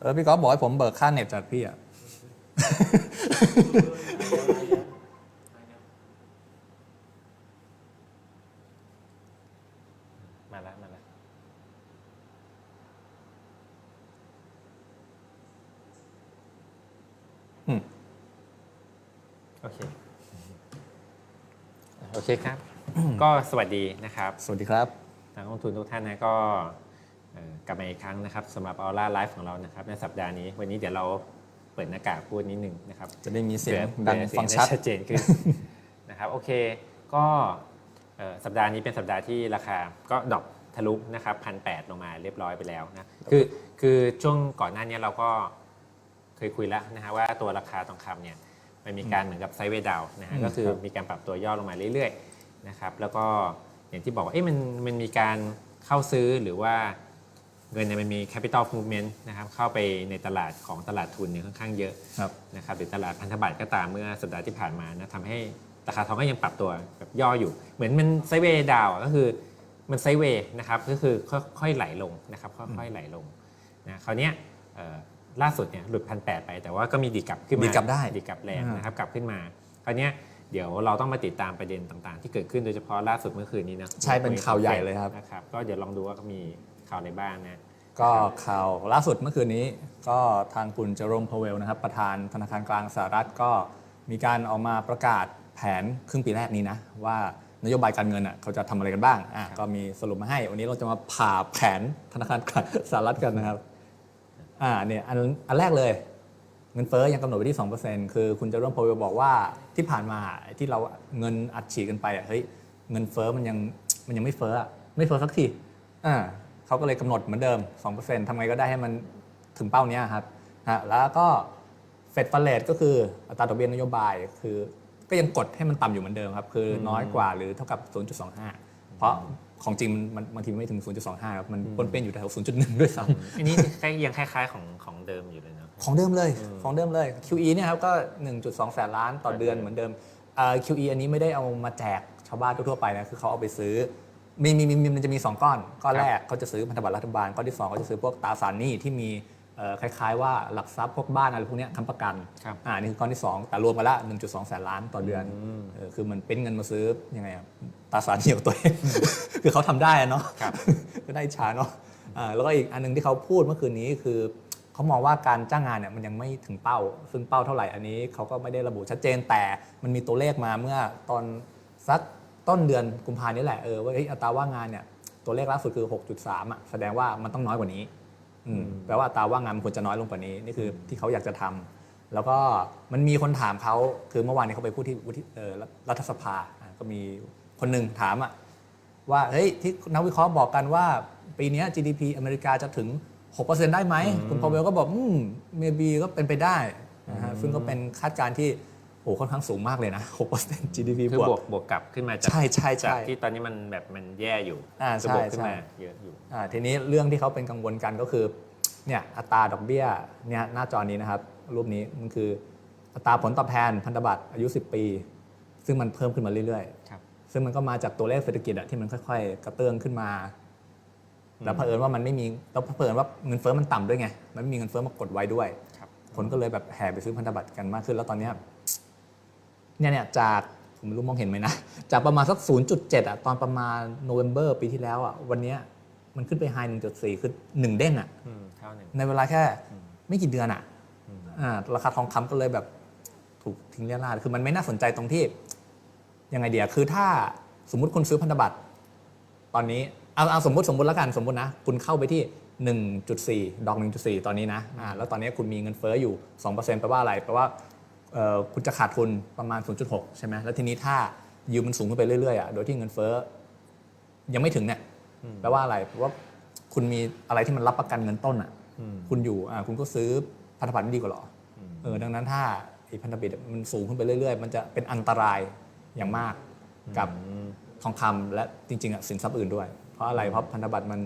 เออพี่ก๊อฟบอกให้ผมเบิกค่าเน็ตจากพี่อะมาแล้วมาแล้วโอเค โอเคครับ ก็สวัสดีนะครับ สวัสดีครับ นักลงทุนทุกท่านนะก็เอ่อ กลับมาอีกครั้งนะครับสำหรับออร่าไลฟ์ของเรานะครับในสัปดาห์นี้ วันนี้เดี๋ยวเราเปิดหน้ากากพูดนิดหนึ่งนะครับจะได้มีเสียงผื่อดังผื่อฟังเสีชัยดไชัดเจนขึ้นนะครับโอเคก็เอ่อสัปดาห์นี้เป็นสัปดาห์ที่ราคาก็ดรอปทะลุนะครับพันแลงมาเรียบร้อยไปแล้วนะคือคือช่วงก่อนหน้านี้เราก็เคยคุยแล้วนะฮะว่าตัวราคาทองคำเนี่ยมันมีการเหมือนกับไซด์เวย์ดาวนะฮะอืมก็คือครับมีการปรับตัวย่อลงมาเรื่อยๆนะครับแล้วก็อย่างที่บอกว่าเอ๊ะมันมันมีการเข้าซื้อหรือว่า เงินเนี่ยมันมี capital movement นะครับเข้าไปในตลาดของตลาดทุนเนี่ยค่อนข้างเยอะครับนะครับหรือตลาดพันธบัตรก็ตามเมื่อสัปดาห์ที่ผ่านมานะทำให้ราคาทองก็ยังปรับตัวแบบย่ออยู่ เหมือนมันไซด์เวย์ดาวก็คือมันไซด์เวย์นะครับก็คือค่อยๆไหลลงนะครับค่อยๆไหลลงนะคราวเนี้ยเอ่อล่าสุดเนี่ยหลุดพันแไป แต่ว่าก็มีดีกลับขึ้นมาดีดกลับได้ดีกลับแรงอ่านนะครับกลับขึ้นมาคราวเนี้ยเดี๋ยวเราต้องมาติดตามประเด็นต่างๆ ที่เกิดขึ้นโดยเฉพาะล่าสุดเมื่อคืนนี้นะใช่เป็นข่าวใหญ่เลยครับนะครับก็เดี๋ยวลองดูว่ามี ข่าวอะไรบ้างนะ ก็ข่าวล่าสุดเมื่อคืนนี้ ก็ทางคุณเจอโรมพาวเวลนะครับประธานธนาคารกลางสหรัฐก็มีการออกมาประกาศแผนครึ่งปีแรกนี้นะ ว่านโยบายการเงินอะเขาจะทำอะไรกันบ้างอะก็มีสรุปมาให้ วันนี้เราจะมาผ่าแผนธนาคารกลางสหรัฐกันนะครับอ่าเนี่ยอันอันแรกเลยเงินเฟ้อยังกำหนดไว้ที่ 2%คือคุณเจอโรมพาวเวลบอกว่าที่ผ่านมาไอ้ที่เราเงินอัดฉีดกันไปอะเฮ้ยเงินเฟ้อมันยังมันยังไม่เฟ้ออะไม่เฟ้อสักทีอ่า เขาก็เลยกำหนดเหมือนเดิม 2%ทำไงก็ได้ให้มันถึงเป้าเนี้ยครับฮะแล้วก็เฟดฟันเลทก็คืออัตราดอกเบี้ยนโยบาย คือก็ยังกดให้มันต่ำอยู่เหมือนเดิมครับ คือน้อยกว่าหรือเท่ากับ 0.25 เพราะของจริงมันบางทีมันไม่ถึง 0.25 ครับ มันปนเปี้ยนอยู่แถว 0.1 ด้วยซ้ำอันนี้ใกล้ยังคล้ายๆของของเดิมอยู่เลยเนาะของเดิมเลยของเดิมเลย QE เนี่ยครับก็ 1.2 แสนล้านต่อเดือนเหมือนเดิมเอ่อ QE อันนี้ไม่ได้เอามาแจกชาวบ้านทั่วๆไปนะคือเขาเอาไปซื้อ มีมีมีมีมันจะมี 2 ก้อน ก้อนแรกเขาจะซื้อพันธบัตรรัฐบาล ก้อนที่2เขาจะซื้อพวกตราสารหนี้ที่มีเอ่อคล้ายๆ ว่าหลักทรัพย์พวกบ้านอะไรพวกเนี้ยค้ำประกันครับอ่านี่คือก้อนที่ 2 แต่รวมกันละ 1.2 แสนล้านต่อเดือนเออคือมันเป็นเงินมาซื้อยังไงอะตราสารหนี้ของตัวเองคือเขาทำได้อะเนาะครับก็ได้อิจฉาเนาะอ่าแล้วก็อีกอันหนึงที่เขาพูดเมื่อคืนนี้คือเขามองว่าการจ้างงานเนี่ยมันยังไม่ถึงเป้า ซึ่งเป้าเท่าไหร่อันนี้เขาก็ไม่ได้ระบุชัดเจนแต่มันมีตัวเลขมาเมื่อตอนสัก ต้นเดือนกุมภานี้แหละเออว่าเฮ้ยอัตราว่างงานเนี่ยตัวเลขล่าสุดคือ 6.3อะแสดงว่ามันต้องน้อยกว่านี้อืมแปลว่าอัตราว่างงานมันควรจะน้อยลงกว่านี้นี่คือที่เขาอยากจะทำแล้วก็มันมีคนถามเขาคือเมื่อวานนี้เขาไปพูดที่วุฒิเอ่อรัฐสภาอะก็มีคนหนึ่งถามอะว่าเฮ้ยที่นักวิเคราะห์บอกกันว่า ปีเนี้ย GDP อเมริกาจะถึง 6%ได้ไหมคุณพอเวลก็บอกอืมเมบีก็เป็นไปได้นะฮะซึ่งก็เป็นคาดการณ์ที่โอ้ค่อนข้างสูงมากเลยนะ6% GDP คือบววกกบวกกลับขึ้นมาจากใช่ใช่จากใช่ ที่ตอนนี้มันแบบมันแย่อยู่อ่าคือบวกใช่ขึ้นมาใช่ เยอะอยู่ อ่าทีนี้เรื่องที่เขาเป็นกังวลกันก็คือเนี่ยอัตราดอกเบี้ยเนี่ยหน้าจอนี้นะครับ รูปนี้มันคืออัตราผลตอบแทนพันธบัตรอายุ 10 ปี ซึ่งมันเพิ่มขึ้นมาเรื่อยๆครับซึ่งมันก็มาจากตัวเลขเศรษฐกิจอะที่มันค่อย ๆ กระเตื้องขึ้นมา แล้วเผอิญว่ามันไม่มีแล้วเผอิญว่าเงินเฟ้อมันต่ำด้วยไง มันไม่มีเงินเฟ้อมากดไว้ด้วย ครับ คนก็เลยแบบแห่ไปซื้อพันธบัตรกันมากขึ้น แล้วตอนเนี้ย เนี่ยเนี่ยจากผมไม่รู้มองเห็นไหมนะ จากประมาณสัก 0.7 อะ ตอนประมาณโนเวม ber ปีที่แล้วอะ วันเนี้ยมันขึ้นไปไฮ1.4 คือหนึ่งเด้งอะอืมเท่าหนึ่งในเวลาแค่ไม่กี่เดือนอะอืมอ่าราคาทองคำก็เลยแบบถูกทิ้งเรียราดคือมันไม่น่าสนใจตรงที่ ยังไงเดียคือถ้าสมมุติคุณซื้อพันธบัตร ตอนนี้ เอาเอาสมมติสมมติแล้วกันสมมตินะ คุณเข้าไปที่ 1.4 ดอก 1.4 ตอนนี้นะอ่าแล้วตอนนี้คุณมีเงินเฟ้ออยู่ 2%แปลว่าอะไร แปลว่าเอ่อ คุณจะขาดทุนประมาณ 0.6 ใช่ไหมแล้วทีนี้ถ้ายูมันสูงขึ้นไปเรื่อยๆอะโดยที่เงินเฟ้อยังไม่ถึงเนี่ยแปลว่าอะไรแปลว่าคุณมีอะไรที่มันรับประกันเงินต้นอะอืมคุณอยู่อ่าคุณก็ซื้อพันธบัตรไม่ดีกว่าหรออเออดังนั้นถ้าไอ้พันธบัตรมันสูงขึ้นไปเรื่อยๆ มันจะเป็นอันตรายอย่างมากกับทองคำและจริงๆอะสินทรัพย์อื่นด้วย เพราะอะไรเพราะพันธบัตรมัน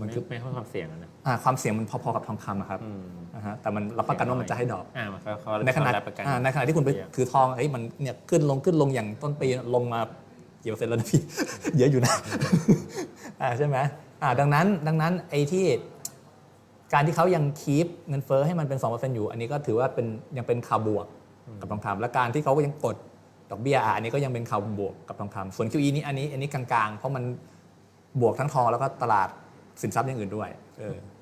มันไม่คือไม่ค่อยความเสี่ยงอะนะอ่าความเสี่ยงมันพอๆกับทองคำอะครับอืม นะฮะแต่มันรับประกันว่ามันจะให้ดอกอ่ามันเขาเขาในขณะเขารับประกันอ่าในขณะที่คุณไปเยอะถือทองเฮ้ยมันเนี่ยขึ้นลงขึ้นลงอย่างต้นปีลงมาเกี่ยวเซ็นแล้วนะพี่เยอะอยู่นะอ่าใช่ไหมอ่าดังนั้นดังนั้นไอ้ที่การที่เขายังคีปเงินเฟ้อให้มันเป็น 2%อยู่ อันนี้ก็ถือว่าเป็นยังเป็นข่าวบวกกับทองคำและการที่เขาก็ยังกดดอกเบี้ยอะอันนี้ก็ยังเป็นข่าวบวกกับทองคำส่วน QE นี้อันนี้อันนี้กลางๆ เพราะมันบวกทั้งทองแล้วก็ตลาดสินทรัพย์อย่างอื่นด้วยเออ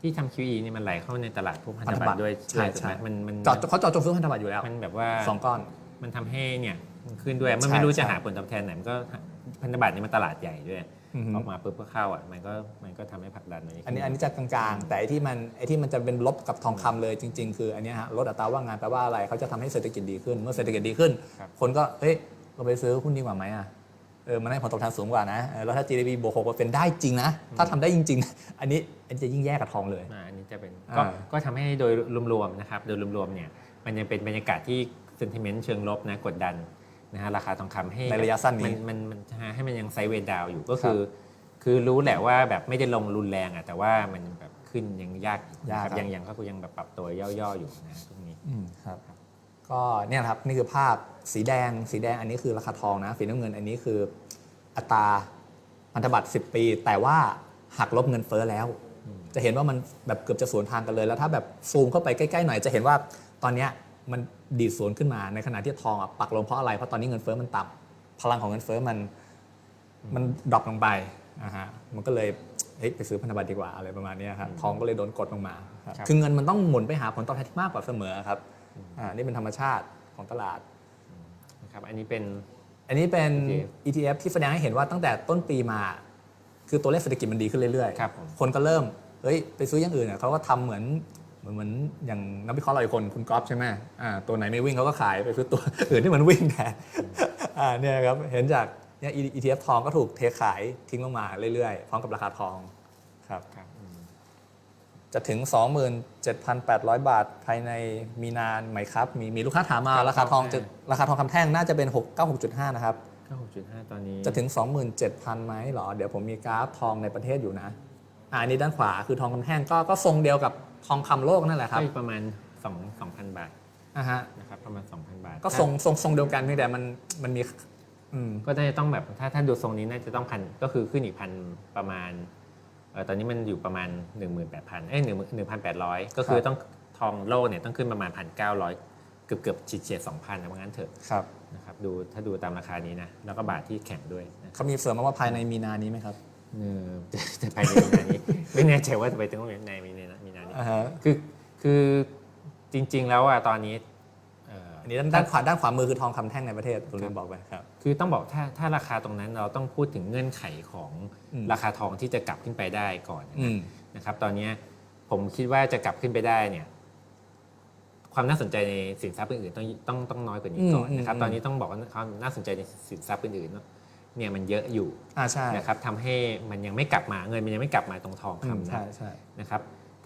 ที่ทำ QE นี่มันไหลเข้าในตลาดพวกพันธพันธบับัตตรรด้วยใช่ด้วยถูกไหมใช่มันมันเจอดเขาเจอดจงซื้อพันธบัตรอยู่แล้วมันแบบว่าสองก้อน มันทำให้เนี่ยมันขึ้นด้วยมันใช่ไม่รู้จะใช่ หาผลตอบแทนไหนมันก็พันธบัตรนี่มันตลาดใหญ่ด้วยอือฮึออกมาปุ๊บก็เข้าอะมันก็มันก็ทำให้ผลักดันมันอันนี้อันนี้จะกลางๆ แต่ไอ้ที่มันไอ้ที่มันจะเป็นลบกับทองคำเลยจริง ๆ คืออันเนี้ยฮะลดอัตราว่างงานแปลว่าอะไรเขาจะทำให้เศรษฐกิจดีขึ้น เมื่อเศรษฐกิจดีขึ้น คนก็เฮ้ยเราไปซื้อหุ้นดีกว่าไหมอะเออมันได้ผลตอบแทนสูงกว่านะเออแล้วถ้า GDP บวก6เป็นได้จริงนะ ถ้าทำได้จริง ๆ อันนี้อันนี้จะยิ่งแย่กับทองเลยอ่าอันนี้จะเป็นอ่าก็ก็ทำให้โดยรวมๆนะครับโดยรวมๆเนี่ยมันยังเป็นบรรยากาศที่ sentiment เชิงลบนะกดดันนะฮะราคาทองคำให้ในระยะสั้นนี้มันมันมันให้มันยังไซด์เวย์ดาวอยู่ก็คือ คือรู้แหละว่าแบบไม่ได้ลงรุนแรงอะแต่ว่ามันแบบขึ้นยังยากยากนะครับครับยังยังก็คือยังแบบปรับตัวย่อๆอยู่นะตรงนี้อืมครับ ก็เนี่ยนะครับนี่คือภาพสีแดง สีแดงอันนี้คือราคาทองนะสีน้ำเงินอันนี้คืออัตราพันธบัตร 10 ปี แต่ว่าหักลบเงินเฟ้อแล้ว จะเห็นว่ามันแบบเกือบจะสวนทางกันเลย แล้วถ้าแบบซูมเข้าไปใกล้ๆหน่อยจะเห็นว่าตอนเนี้ยมันดีดสวนขึ้นมาในขณะที่ทองอะปักลงเพราะอะไรเพราะตอนนี้เงินเฟ้อมันต่ำพลังของเงินเฟ้อมันมันดรอปลงไปนะฮะมันก็เลยเฮ้ยไปซื้อพันธบัตรดีกว่าอะไรประมาณเนี้ยครับทองก็เลยโดนกดลงมาครับครับคือเงินมันต้องหมุนไปหาผลตอบแทนที่มากกว่าเสมอครับ อ่านี่เป็นธรรมชาติของตลาด นะครับอันนี้เป็น อันนี้เป็น ETF ETF ที่แสดงให้เห็นว่าตั้งแต่ต้นปีมา คือตัวเลขเศรษฐกิจมันดีขึ้นเรื่อยครับผม คนก็เริ่มเฮ้ยไปซื้ออย่างอื่นเนี่ยเขาก็ทำเหมือนเหมือนเหมือนอย่างนักวิเคราะห์หลายคนคุณก๊อฟใช่ไหมอ่าตัวไหนไม่วิ่งเขาก็ขายไปซื้อตัว อื่นที่มันวิ่งแทนอ่าเนี่ยครับเห็นจากเนี่ย ETF ทองก็ถูกเทขายทิ้งลงมาเรื่อยๆพร้อมกับราคาทองครับ ครับอืม จะถึง 27,800 บาท ภายในมีนานไหมครับ มีมีลูกค้าถามมาราคาทองจะราคาทองคำแท่งน่าจะเป็น 696.5 นะครับก็หกจุดห้าตอนนี้ จะถึง 27,000ไหมเหรอ เดี๋ยวผมมีกราฟทองในประเทศอยู่นะ อ่าอันนี้ด้านขวาคือทองคำแท่งก็ก็ทรงเดียวกับทองคำโลกนั่นแหละครับก็ประมาณ 2 2,000 บาทอ่าฮะนะครับประมาณ 2,000 บาท ก็ทรงทรงทรงเดียวกันเพียงแต่มันมันมีอืมก็น่าจะต้องแบบถ้าถ้าดูทรงนี้น่าจะต้องพันก็คือขึ้นอีกพันประมาณเออ ตอนนี้มันอยู่ประมาณ 18,000เอ้ย1,800 ก็คือครับต้องทองโลกเนี่ยต้องขึ้นประมาณ 1,900 เกือบเกือบฉีดเฉียด2,000นะว่างั้นเถอะครับนะครับดูถ้าดูตามราคานี้นะ แล้วก็บาทที่แข็งด้วยนะเขามีเสริมมาว่าภายในมีนานี้ไหมครับเออจะจะไปในมีนานี้ ไม่แน่ใจว่าจะไปถึงในมีนามีนานี้อ่าฮะคือคือจริง ๆ แล้วอะตอนนี้เอ่ออันนี้ด้านด้านขวาด้านขวามือคือทองคำแท่งในประเทศผมลืมบอกไปครับ คือต้องบอกถ้าถ้าราคาตรงนั้นเราต้องพูดถึงเงื่อนไขของอืมราคาทองที่จะกลับขึ้นไปได้ก่อนอืมนะครับ ตอนนี้ผมคิดว่าจะกลับขึ้นไปได้เนี่ย ความน่าสนใจในสินทรัพย์อื่นๆต้องต้องต้องน้อยกว่านี้ก่อนอืมนะครับอืมตอนนี้ต้องบอกว่าความน่าสนใจในสินทรัพย์อื่นๆเนอะเนี่ยมันเยอะอยู่อ่าใช่นะครับทำให้มันยังไม่กลับมาเงินมันยังไม่กลับมาตรงทองอืมคำนะใช่ใช่นะครับ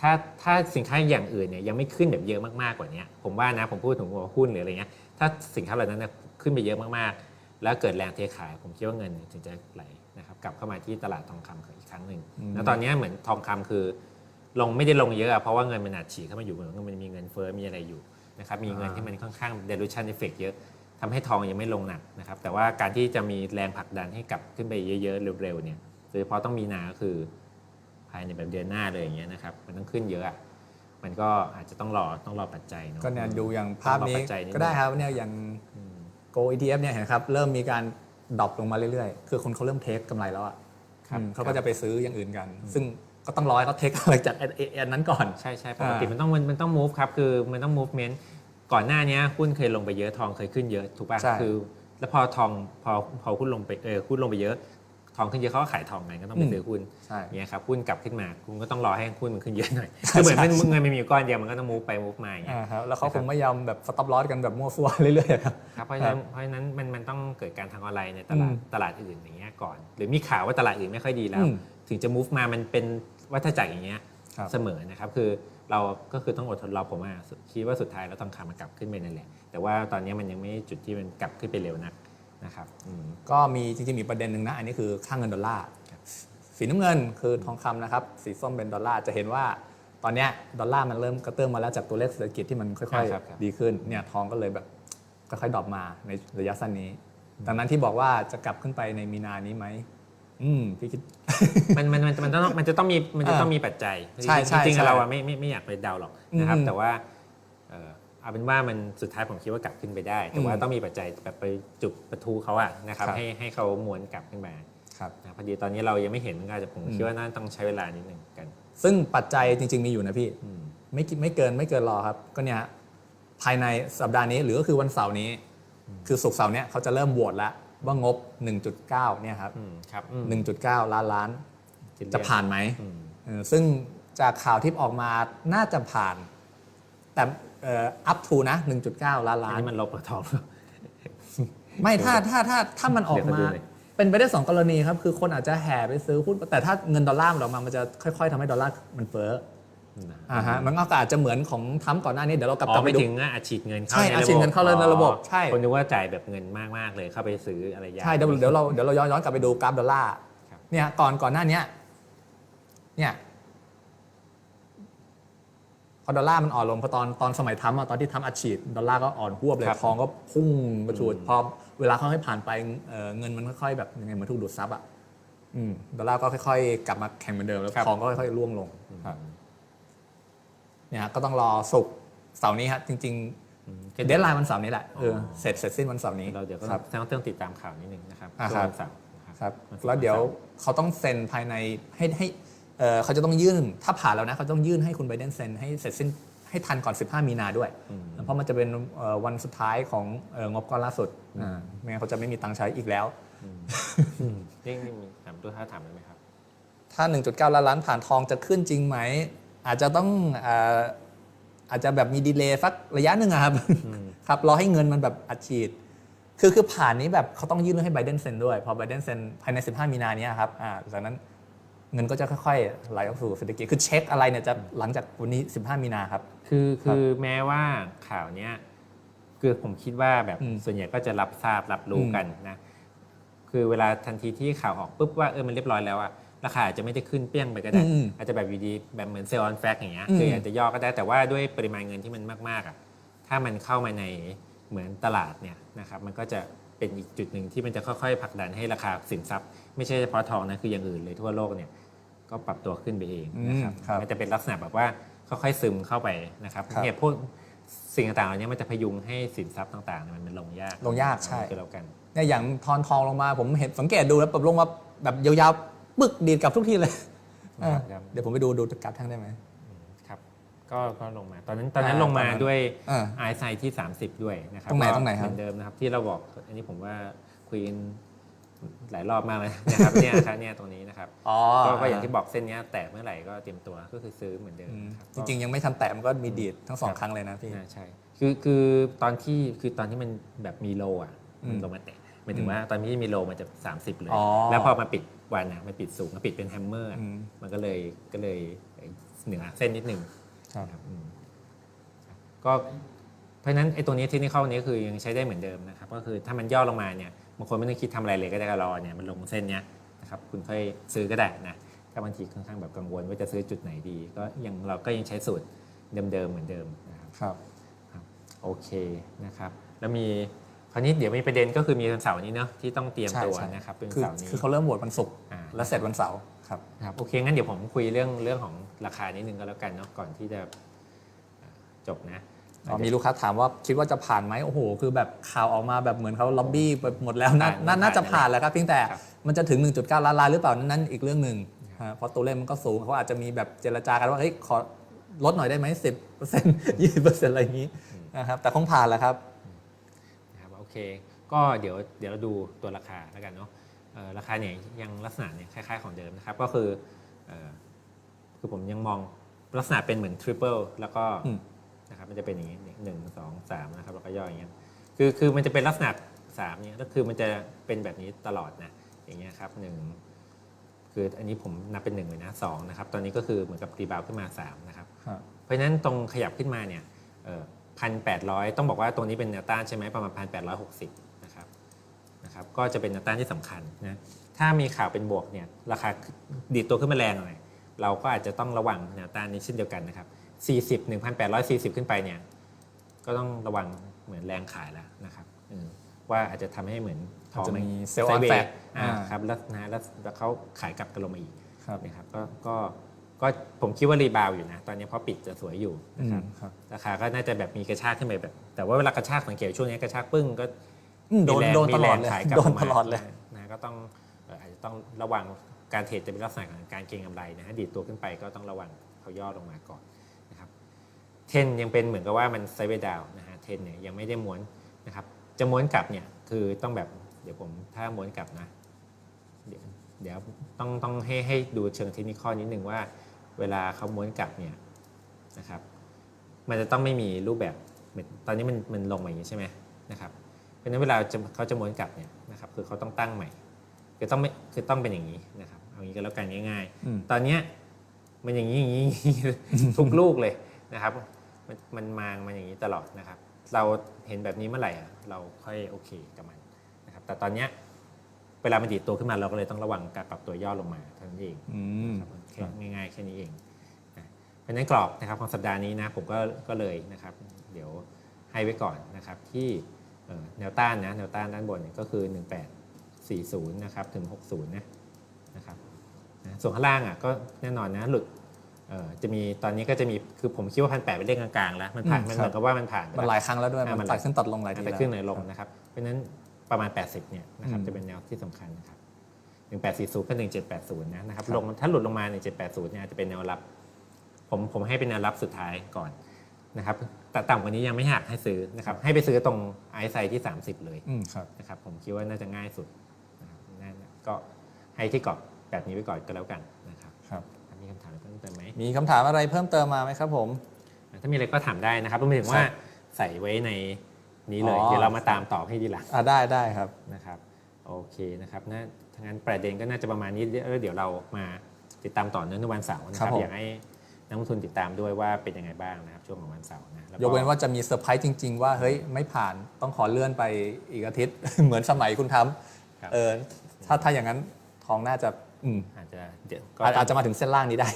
ถ้าถ้าสินค้าอย่างอื่นเนี่ยยังไม่ขึ้นแบบเยอะมากๆกว่านี้ผมว่านะผมพูดถึงหัวหุ้นหรืออะไรเงี้ยถ้าสินค้าเหล่านั้นนะขึ้นไปเยอะมากๆ แล้วเกิดแรงเทขาย ผมคิดว่าเงินถึงจะไหลนะครับกลับเข้ามาที่ตลาดทองคำอีกครั้งหนึ่งอืมแล้วตอนนี้เหมือนทองคำคือ ลงไม่ได้ลงเยอะอะเพราะว่าเงินมันอาจฉีกเข้ามาอยู่เหมือนมันมีเงินเฟ้อมีอะไรอยู่นะครับมีเงินที่มันค่อนข้าง dilution effect เยอะทำให้ทองยังไม่ลงหนักนะครับแต่ว่าการที่จะมีแรงผลักดันให้กลับขึ้นไปเยอะๆเร็วๆเนี่ยโดยเฉพาะต้องมีนาก็คือภายในแบบเดือนหน้าเลยอย่างเงี้ยนะครับมันต้องขึ้นเยอะอะมันก็อาจจะต้องรอต้องรอปัจจัยเนาะก็เนี่ยดูอย่างภาพนี้ต้องรอปัจจัยนิดนึงก็ได้ครับเนี่ยอย่างอืม Go ETF เนี่ยเห็นครับเริ่มมีการดรอปลงมาเรื่อยๆ คือคนเขาเริ่มเทคกำไรแล้วอะครับอืมเขาก็จะไปซื้ออย่างอื่นกัน ซึ่งก็ต้องรอให้เขาเทคอะไรจากไอ้ไอ้อันนั้นก่อน ใช่ใช่ปกติมันต้องมันมันต้อง move ครับ คือมันต้อง movement ก่อนหน้านี้หุ้นเคยลงไปเยอะทองเคยขึ้นเยอะถูกป่ะใช่คือ แล้วพอทองพอพอหุ้นลงไปเออหุ้นลงไปเยอะ ทองขึ้นเยอะเขาก็ขายทองไงก็ต้องไปซื้อหุ้นใช่เนี่ยครับหุ้นกลับขึ้นมา คุณก็ต้องรอให้หุ้นมันขึ้นเยอะหน่อยคือเหมือนมันเงินมันมีอยู่ก้อนเดียวมันก็ต้อง move ไป move มาอย่างเงี้ยอ่าครับแล้วเขาคงไม่ยอมแบบสต็อปลอสกันแบบมั่วซั่วเรื่อยๆครับครับเพราะฉะนั้นเพราะฉะนั้นมันมันต้องเกิดการทางออนไลน์ในตลาดอืมตลาดอื่นอย่างเงี้ยก่อน หรือมีข่าวว่าตลาดอื่นไม่ค่อยดีแล้วอืมถึงจะ move มามันเป็นวัฏจักรอย่างเงี้ยครับเสมอนะครับคือเราก็คือต้องอดทนรอผมว่าคิดว่าสุดท้ายแล้วต้องขามันกลับขึ้นไปนั่นแหละแต่ว่าตอนนี้มันยังไม่จุดที่มันกลับขึ้นไปเร็วนัก นะครับอืมก็มีจริงๆมีประเด็นหนึ่งนะอันนี้คือค่าเงินดอลลาร์สีน้ำเงินคือทองคำนะครับสีส้มเป็นดอลลาร์จะเห็นว่าตอนเนี้ยดอลลาร์มันเริ่มกระเตื้องมาแล้วจากตัวเลขเศรษฐกิจที่มันค่อยครับครับๆดีขึ้นเนี่ยทองก็เลยแบบค่อยๆดรอปมาในระยะสั้นนี้ดังนั้นที่บอกว่าจะกลับขึ้นไปในมีนานี้ไหมอืมพี่คิดมันมันมันมันต้องมันจะต้องมีมันจะต้องมีปัจจัยใช่ใช่จริงใช่ๆเราอะไม่ไม่ไม่อยากไปเดาหรอกนะครับอืมแต่ว่า เอ่อเอาเป็นว่ามันสุดท้ายผมคิดว่ากลับขึ้นไปได้ แต่ว่าอืมต้องมีปัจจัยแบบไปจุดประทูเขาอะนะครับครับให้ให้เขาม้วนกลับขึ้นมาครับนะพอดีตอนนี้เรายังไม่เห็นก็อาจจะผมอืมคิดว่าน่าต้องใช้เวลานิดหนึ่งกัน ซึ่งปัจจัยจริง ๆ มีอยู่นะพี่อืมไม่กิไม่เกินไม่เกินรอครับ ก็เนี่ยภายในสัปดาห์นี้หรือก็คือวันเสาร์นี้ คือศุกร์เสาร์เนี้ยเขาจะเริ่มโหวตแล้วว่างบ 1.9 เนี่ยครับอืมครับอืม1.9 ล้านล้านคิดเรียกจะผ่านไหมอืมเออซึ่งจากข่าวที่ออกมาน่าจะผ่าน แต่เอ่อ up to นะ 1.9 ล้านอันล้าน นี้มันลบกับทอง ไม่ถ้าถ้าถ้าถ้ามันออกมาเดี๋ยวเขาดูเลยเป็นไปได้สองกรณีครับ คือคนอาจจะแห่ไปซื้อหุ้น แต่ถ้าเงินดอลลาร์มันออกมา มันจะค่อยๆทำให้ดอลลาร์มันเฟ้อนะอ่าฮะมันก็อาจจะเหมือนของทรัมป์ก่อนหน้านี้ เดี๋ยวเรากลับอ๋กลัอบไปไปดูถึงอะอัดฉีดเงินเข้าใช่ในอัดระบบฉีดเงินเข้าในระบบอ๋อใช่คนนึกว่าจ่ายแบบเงินมากๆเลยเข้าไปซื้ออะไรอย่างใช่เดี๋ยวเดี๋ยวเราเดี๋ยวเราย้อนย้อนกลับไปดูกราฟดอลลาร์ครับเนี่ยก่อนก่อนหน้าเนี้ยเนี่ย พอดอลลาร์มันอ่อนลงพอตอนตอนสมัยทรัมป์อะตอนที่ทรัมป์อัดฉีดดอลลาร์ก็อ่อนหวบเลยครับ ทองก็พุ่งกระฉูดอืมพอเวลาเขาให้ผ่านไปเอ่อเงินมันค่อยๆแบบยังไงเหมือนถูกดูดซับอะอืมดอลลาร์ก็ค่อยๆ กลับมาแข็งเหมือนเดิมแล้วทองก็ค่อยๆร่วงลงครับเนี่ยฮะก็ต้องรอสุกร์เสาร์นี้ฮะจริงอืมๆเดทไลน์วันเสาร์นี้แหละเออเสร็จเสร็จสิ้นวันเสาร์นี้เราเดี๋ยวก็ครับ ต้องต้องติดตามข่าวนิดนึงนะครับอ่าช่วงครับวันเสาร์นะครับครับนศุกร์แล้วเดี๋ยวเขาต้องเซ็นภายในให้ให้ เอ่อเขาจะต้องยื่นถ้าผ่านแล้วนะเขาต้องยื่นให้คุณไบเดนเซ็นให้เสร็จสิ้นให้ทันก่อน 15 มีนาด้วยอืมเพราะมันจะเป็นเอ่อวันสุดท้ายของเอ่องบก้อนล่าสุดอ่าไม่งั้นเขาจะไม่มีตังค์ใช้อีกแล้วนี่นี่มีถามตัวท่าถามได้ไหมครับ ถ้า 1.9 ล้านล้านผ่านทองจะขึ้นจริงไหม อาจจะต้องเอ่ออาจจะแบบมีดีเลย์สักระยะหนึ่งอะครับครับรอให้เงินมันแบบอัดฉีด คือคือผ่านนี้แบบเขาต้องยื่นเรื่องให้ไบเดนเซ็นด้วย พอไบเดนเซ็นภายใน 15 มีนาเนี้ยครับอ่าจากนั้น เงินก็จะค่อยๆไหลออกสู่เศรษฐกิจคือเช็คอะไรเนี่ยจะหลังจากวันนี้ 15 มีนาครับ คือครับคือแม้ว่าข่าวเนี้ยคือผมคิดว่าแบบอืมส่วนใหญ่ก็จะรับทราบรับรู้อืมกันนะคือเวลาทันทีที่ข่าวออกปุ๊บว่าเออมันเรียบร้อยแล้วอะราคาอาจจะไม่ได้ขึ้นเปี้ยงไปก็ได้อืมอาจจะแบบอยู่ดีแบบเหมือนเซลล์ออนแฟกอย่างเงี้ยอืมคืออาจจะย่อก็ได้แต่ว่าด้วยปริมาณเงินที่มันมากๆอะถ้ามันเข้ามาในเหมือนตลาดเนี่ยนะครับมันก็จะเป็นอีกจุดหนึ่งที่มันจะค่อยๆผลักดันให้ราคาสินทรัพย์ ไม่ใช่เฉพาะทองนะคืออย่างอื่นเลยทั่วโลกเนี่ย ก็ปรับตัวขึ้นไปเองนะครับอืมครับมันจะเป็นลักษณะแบบว่าค่อยๆซึมเข้าไปนะครับครับเนี่ยพวกสิ่งต่างๆเหล่านี้มันจะพยุงให้สินทรัพย์ต่างๆเนี่ยมันมันลงยากลงยากใช่ คือแล้วกัน เนี่ยอย่างทอนทองลงมาผมเห็นสังเกตดูแล้วปรับลงมาแบบยาวๆปึ๊กดีดกลับทุกทีเลยอ่าครับ เดี๋ยวผมไปดูดูกราฟแท่งได้ไหม ครับก็ก็ลงมา ตอนนั้นตอนนั้นอ่าลงมาตอนนั้นด้วย อ่าไอไซที่ 30 ด้วยนะครับตรงไหนก็ตรงไหนครับ เหมือนเดิมนะครับที่เราบอกอันนี้ผมว่าคุยกัน หลายรอบมากเลยนะครับเนี่ยครับเนี่ยตรงนี้นะครับอ๋อก็ก็อย่างที่บอกเส้นเนี้ยแตกเมื่อไหร่ก็เตรียมตัวก็คือซื้อเหมือนเดิมอืมครับจริง ๆ ยังไม่ทันแตะมันก็มีดีดทั้งสองครับครั้งเลยนะพี่น่าใช่คือคือตอนที่คือตอนที่มันแบบมีโลอะอืมมันลงมาแตะหมายถึงว่าตอนที่มีโลมันจะ 30 เลยอ๋อแล้วพอมาปิดวันอะมันปิดสูงมันปิดเป็นแฮมเมอร์อะอืมมันก็เลยก็เลยเหนือเส้นนิดนึงครับนะครับอืมก็เพราะฉะนั้นไอ้ตัวนี้เทคนิคนี้คือยังใช้ได้เหมือนเดิมนะครับ ก็คือถ้ามันย่อลงมาเนี่ย บางคนไม่ต้องคิดทำอะไรเลยก็ได้ก็รอเนี่ยมันลงเส้นเนี้ยนะครับคุณค่อยซื้อก็ได้นะถ้าบางทีค่อนข้างแบบกังวลว่าจะซื้อจุดไหนดี ก็ยังเราก็ยังใช้สูตรเดิมๆเหมือนเดิมนะครับครับโอเคนะครับแล้วมีคราวนี้เดี๋ยวมีประเด็นก็คือมีวันเสาร์นี้เนาะที่ต้องเตรียมใช่ตัวใช่นะครับเป็นคือเสาร์นี้คือเขาเริ่มโหวตวันศุกร์อ่าแล้วเสร็จวันเสาร์ครับครับโอเคงั้นเดี๋ยวผมคุยเรื่องเรื่องของราคานิดนึงก็แล้วกันเนาะก่อนที่จะเอ่อจบนะอ๋อ มีลูกค้าถามว่าคิดว่าจะผ่านไหมโอ้โห คือแบบข่าวออกมาแบบเหมือนเขาล็อบบี้ไปหมดแล้วน่าผ่านน่าน่าจะผ่านผ่านแหล้วครับเพียงแต่ครับมันจะถึง 1.9 ล้านล้านหรือเปล่านั่นอีกเรื่องหนึ่งฮะเพราะตัวเลขมันก็สูงเขาอาจจะมีแบบเจรจากันว่าเฮ้ยขอลดหน่อยได้ไหมสิบเปอร์เซ็นต์ยี่สิบเปอร์เซ็นต์อะไรอย่างนี้นะครับแต่คงผ่านแหล้วครับนะครับโอเค ก็เดี๋ยวเดี๋ยวเราดูตัวราคาแล้วกันเนาะเอ่อราคาเนี่ยยังลักษณะเนี่ยคล้ายๆ ของเดิมนะครับก็คือเอ่อคือผมยังมองลักษณะเป็นเหมือนทริปเปิลแล้วก็อืม นะครับมันจะเป็นอย่างนี้หนึ่งสองสามนะครับแล้วก็ย่ออย่างเงี้ยคือคือมันจะเป็นลักษณะสามเนี่ยก็คือมันจะเป็นแบบนี้ตลอดนะอย่างเงี้ยครับหนึ่งคืออันนี้ผมนับเป็นหนึ่งเลยนะสองนะครับตอนนี้ก็คือเหมือนกับรีบาวขึ้นมาสามนะครับเพราะฉะนั้นตรงขยับขึ้นมาเนี่ยพันแปดร้อยต้องบอกว่าตรงนี้เป็นแนวต้านใช่ไหมประมาณพันแปดร้อยหกสิบนะครับนะครับก็จะเป็นแนวต้านที่สำคัญนะถ้ามีข่าวเป็นบวกเนี่ยราคาดีดตัวขึ้นมาแรงหน่อยเราก็อาจจะต้องระวังแนวต้านนี้เช่นเดียวกันนะครับ 40 1,840 ขึ้นไปเนี่ยก็ต้องระวังเหมือนแรงขายแล้วนะครับอืมว่าอาจจะทำให้เหมือนพอจะนมี sell on sideway fact อ่าอ่าครับแล้วนะแล้วแล้วเขาขายกลับกันลงมาอีกครับนะครับก็ก็ก็ผมคิดว่ารีบาวอยู่นะ ตอนนี้เพราะปิดจะสวยอยู่อืนะครับมครับราคาก็น่าจะแบบมีกระชากขึ้นไปแบบ แต่ว่าเวลากระชากสังเกตช่วงนี้กระชากปึ้งก็อืมโดนมีแรงโดนมีตลแรอดงเลยขายกลับโดนมาตลอดเลยนะก็ต้องเอ่ออาจจะต้องระวังการเทรดจะเป็นลักษณะของการเก็งกำไรนะฮะดีดตัวขึ้นไปก็ต้องระวังเขาย่อลงมาก่อนนะครับ เทนยังเป็นเหมือนกับว่ามันไซด์เวดาวนะฮะเทนเนี่ยยังไม่ได้ม้วนนะครับจะม้วนกลับเนี่ยคือต้องแบบเดี๋ยวผมถ้าม้วนกลับนะเดี๋ยวเดี๋ยวต้องต้องให้ให้ดูเชิงเทคนิคนิดนึงว่า เวลาเขาม้วนกลับเนี่ยนะครับ มันจะต้องไม่มีรูปแบบเหมือนตอนนี้มันมันลงมาอย่างนี้ใช่ไหมนะครับเพราะฉะนั้นเวลาจะเขาจะม้วนกลับเนี่ยนะครับคือเขาต้องตั้งใหม่คือต้องไม่คือต้องเป็นอย่างนี้นะครับเอางี้ก็แล้วกันง่ายอืมๆตอนเนี้ยมันอย่างนี้อย่างนี้อย่างนี้ทุกลูกเลยนะครับ มันมันมามันอย่างนี้ตลอดนะครับ เราเห็นแบบนี้เมื่อไหร่อะเราค่อยโอเคกับมันนะครับ แต่ตอนเนี้ยเวลามันดีดตัวขึ้นมาเราก็เลยต้องระวังการปรับตัวย่อลงมาเท่านั้นเองอืมครับแค่ง่ายๆแค่นี้เองนะเพราะฉะนั้นกรอบนะครับของสัปดาห์นี้นะผมก็ก็เลยนะครับ เดี๋ยวให้ไว้ก่อนนะครับที่เอ่อแนวต้านนะแนวต้านด้านบนเนี่ยก็คือ 1840 นะครับถึง 60 นะนะครับนะส่วนข้างล่างอะก็แน่นอนนะหลุดเอ่อ จะมีตอนนี้ก็จะมีคือผมคิดว่าพันแปดเป็นเลขกลางๆแล้วมันผ่านอืมมันครับเหมือนกับว่ามันผ่านไปมันแล้วหลายครั้งแล้วด้วยอ่ามัมันนตัดขึ้นตัดลงหลายทีไปแล้วขึ้นไหนลงนะครับเพราะฉะนั้นประมาณ 80เนี่ยนะครับอืมจะเป็นแนวที่สำคัญนะครับ1840กับ1780นะนะครับลงถ้าหลุดลงมา 1780เนี่ยอาจจะเป็นแนวรับ ผมผมให้เป็นแนวรับสุดท้ายก่อนนะครับแต่ต่ำกว่านี้ยังไม่อยากให้ซื้อนะครับให้ไปซื้อตรงไอซ์ไซที่ 30 เลยอืมครับนะครับผมคิดว่าน่าจะง่ายสุดนะครับน่าก็ให้ที่กรอบแบบนี้ไว้ก่อนก็แล้วกันนะครับครับ มีคำถามเพิ่มเติมไหมมีคำถามอะไรเพิ่มเติมมาไหมครับผม ถ้ามีอะไรก็ถามได้นะครับรวมไปถึงว่าครับใส่ไว้ในนี้เลย อ๋อ เดี๋ยวเรามาตามตอบให้ทีหลังอ่าได้ได้ครับ นะครับ โอเคนะครับน่าทางนั้นประเด็นก็น่าจะประมาณนี้แล้วเดี๋ยวเรามาติดตามต่อเนื่องในวันเสาร์นะคครัรับบผม อยากให้นักลงทุนติดตามด้วยว่าเป็นยังไงบ้างนะครับช่วงของวันเสาร์นะแล้ยกเว้นว่าจะมีเซอร์ไพรส์จริง ๆ ว่าเฮ้ยไม่ผ่านต้องขอเลื่อนไปอีกอาทิตย์ เหมือนสมัยคุณทครับำเออถ้าถ้าอย่างนั้นทองน่าจะ อืมอาจจะเดี๋ยวก็อาจอาจจะมาถึงเส้นล่างนี้ได้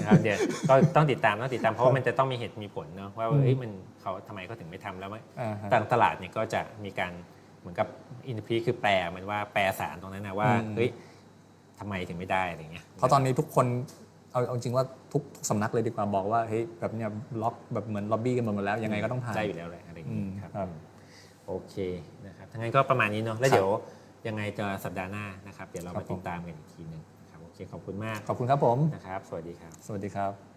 นะครับเดี๋ยวก็ต้องติดตามต้องติดตามเพราะว่ามันจะต้องมีเหตุมีผลเนาะว่าเฮ้ยมันเขาทำไมเขาถึงไม่ทำแล้วไม่อ่าฮะต่างตลาดเนี่ยก็จะมีการเหมือนกับอินพีคือแปลเหมันว่าแปลสารตรงนั้นนะว่าอืมเฮ้ยทำไมถึงไม่ได้อะไรเงี้ย เพราะตอนนี้ทุกคนเอาเอาจริงว่าทุกทุกสำนักเลยดีกว่าบอกว่าเฮ้ยแบบเนี้ยล็อกแบบเหมือนล็อบบี้กันหมดแล้วยังไงก็ต้องผ่าน ได้อยู่แล้วแหละอะไรอย่างอืงี้มครับ ครับ โอเคนะครับทั้างนั้นก็ประมาณนี้เนาะแล้วครับเดี๋ยว ยังไงจะสัปดาห์หน้านะครับ เดี๋ยวเราครัมาบผมติดตามกันอีกทีหนึ่งนะครับโอเคขอบคุณมากขอบคุณครับผมนะครับ สวัสดีครับ สวัสดีครับ